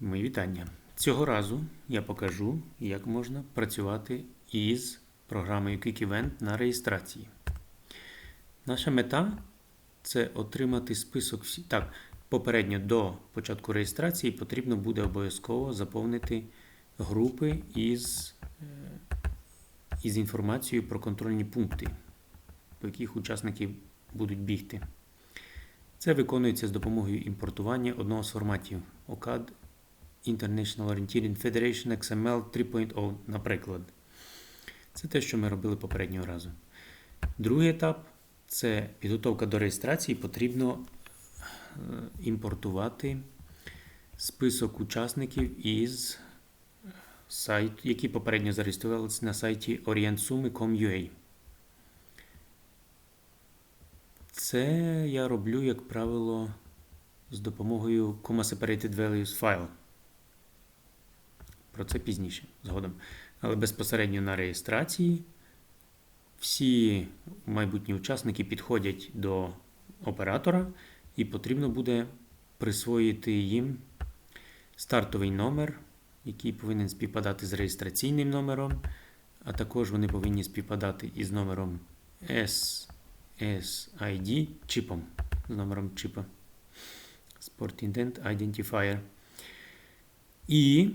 Мої вітання. Цього разу я покажу, як можна працювати із програмою Quick Event на реєстрації. Наша мета це отримати список всі. Так, попередньо до початку реєстрації потрібно буде обов'язково заповнити групи із, е, із інформацією про контрольні пункти, по яких учасники будуть бігти. Це виконується з допомогою імпортування одного з форматів OCAD International Orienteering Federation XML 3.0, наприклад. Це те, що ми робили попереднього разу. Другий етап це підготовка до реєстрації. Потрібно е, імпортувати список учасників із сайту, які попередньо зареєструвалися на сайті orientsumi.com.ua. Це я роблю, як правило, з допомогою Comma Separated Values File. Про це пізніше, згодом. Але безпосередньо на реєстрації всі майбутні учасники підходять до оператора, і потрібно буде присвоїти їм стартовий номер, який повинен співпадати з реєстраційним номером, а також вони повинні співпадати із номером SSID чіпом, з номером чіпа. Sport Indent Identifier. І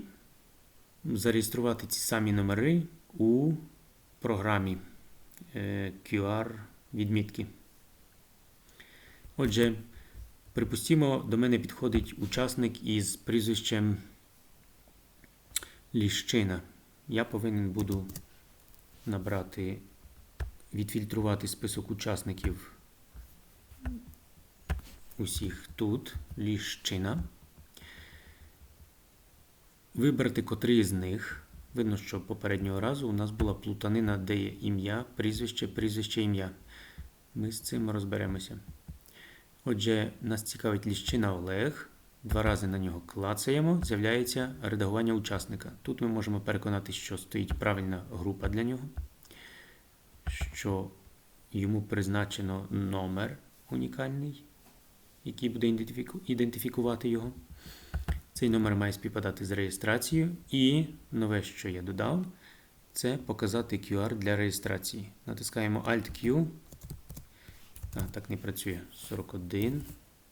зареєструвати ці самі номери у програмі е, QR-відмітки. Отже, припустімо, до мене підходить учасник із прізвищем Ліщина. Я повинен буду набрати, відфільтрувати список учасників усіх тут, Ліщина вибрати котрий з них. Видно, що попереднього разу у нас була плутанина, де є ім'я, прізвище, прізвище, ім'я. Ми з цим розберемося. Отже, нас цікавить ліщина Олег. Два рази на нього клацаємо, з'являється редагування учасника. Тут ми можемо переконати, що стоїть правильна група для нього, що йому призначено номер унікальний, який буде ідентифікувати його. Цей номер має співпадати з реєстрацією. І нове, що я додав, це показати QR для реєстрації. Натискаємо Alt-Q. А, так не працює. 41.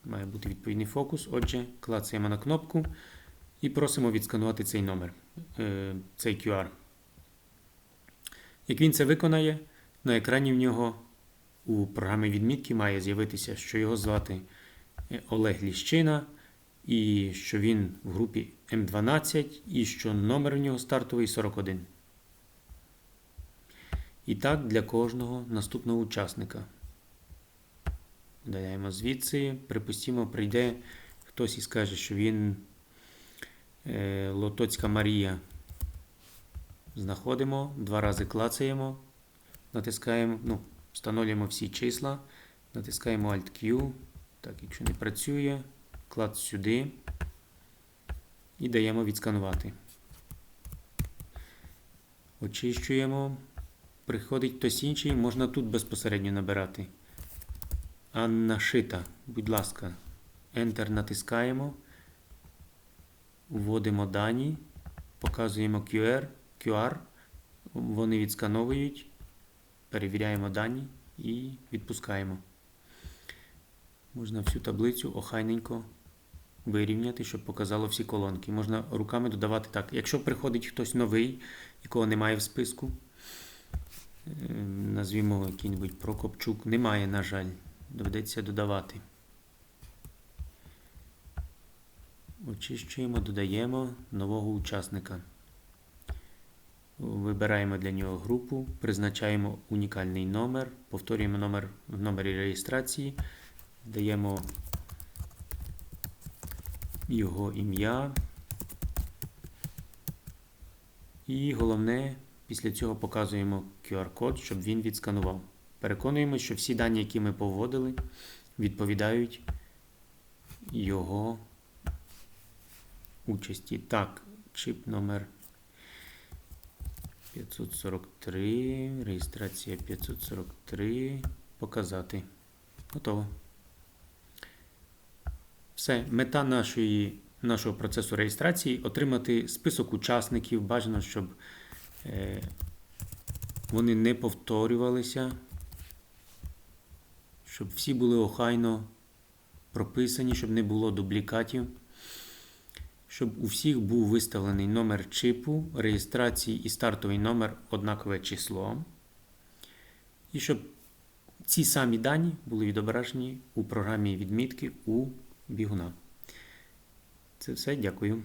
Має бути відповідний фокус. Отже, клацаємо на кнопку і просимо відсканувати цей номер, е, цей QR. Як він це виконає, на екрані в нього у програмі відмітки має з'явитися, що його звати е, Олег Ліщина і що він в групі М12, і що номер у нього стартовий 41. І так для кожного наступного учасника. Додаємо звідси. Припустимо, прийде хтось і скаже, що він е, Лотоцька Марія. Знаходимо, два рази клацаємо, натискаємо, ну, встановлюємо всі числа, натискаємо Alt-Q. Так, якщо не працює, клад сюди і даємо відсканувати. Очищуємо. Приходить хтось інший, можна тут безпосередньо набирати. Анна Шита, будь ласка, Enter натискаємо, вводимо дані, показуємо QR, QR, вони відскановують, перевіряємо дані і відпускаємо. Можна всю таблицю охайненько вирівняти, щоб показало всі колонки. Можна руками додавати так. Якщо приходить хтось новий, якого немає в списку, е, назвімо який-небудь Прокопчук, немає, на жаль, доведеться додавати. Очищуємо, додаємо нового учасника. Вибираємо для нього групу, призначаємо унікальний номер, повторюємо номер в номері реєстрації, даємо його ім'я. І головне, після цього показуємо QR-код, щоб він відсканував. Переконуємо, що всі дані, які ми поводили, відповідають його участі. Так, чип номер 543, реєстрація 543. Показати. Готово. Все, мета нашої нашого процесу реєстрації отримати список учасників. Бажано, щоб е, вони не повторювалися, щоб всі були охайно прописані, щоб не було дублікатів, щоб у всіх був виставлений номер чипу, реєстрації і стартовий номер однакове число. І щоб ці самі дані були відображені у програмі відмітки у бігуна. Це все. Дякую.